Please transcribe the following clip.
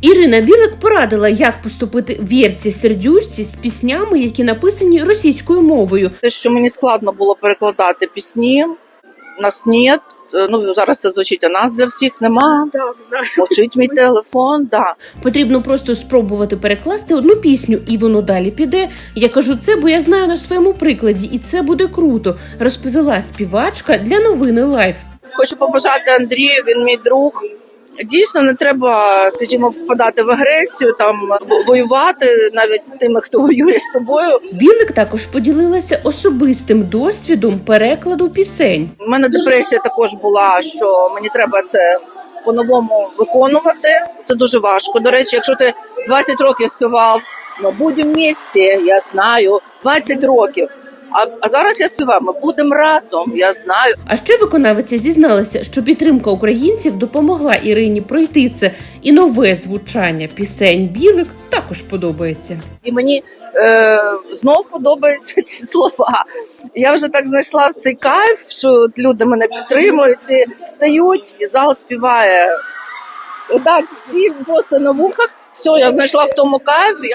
Ірина Білик порадила, як поступити вірці сердючці з піснями, які написані російською мовою. Те, що мені складно було перекладати пісні, нас нет. Ну зараз це звучить, а нас для всіх нема. Так, знаю. Мовчить мій телефон. Да. Потрібно просто спробувати перекласти одну пісню, і воно далі піде. Я кажу це, бо я знаю на своєму прикладі, і це буде круто. Розповіла співачка для новини Лайф. Хочу побажати Андрію, він мій друг. Дійсно, не треба, скажімо, впадати в агресію, там воювати навіть з тими, хто воює з тобою. Білик також поділилася особистим досвідом перекладу пісень. У мене депресія також була, що мені треба це по-новому виконувати. Це дуже важко. До речі, якщо ти 20 років співав, ми будемо місці, я знаю, 20 років. А, а зараз я співаю, ми будемо разом, я знаю. А ще виконавиця зізналася, що підтримка українців допомогла Ірині пройти це, і нове звучання пісень білик також подобається. І мені е, знов подобаються ці слова. Я вже так знайшла в цей кайф, що люди мене підтримують, всі встають, і зал співає. Отак, всі просто на вухах. Все, я знайшла в тому кайф.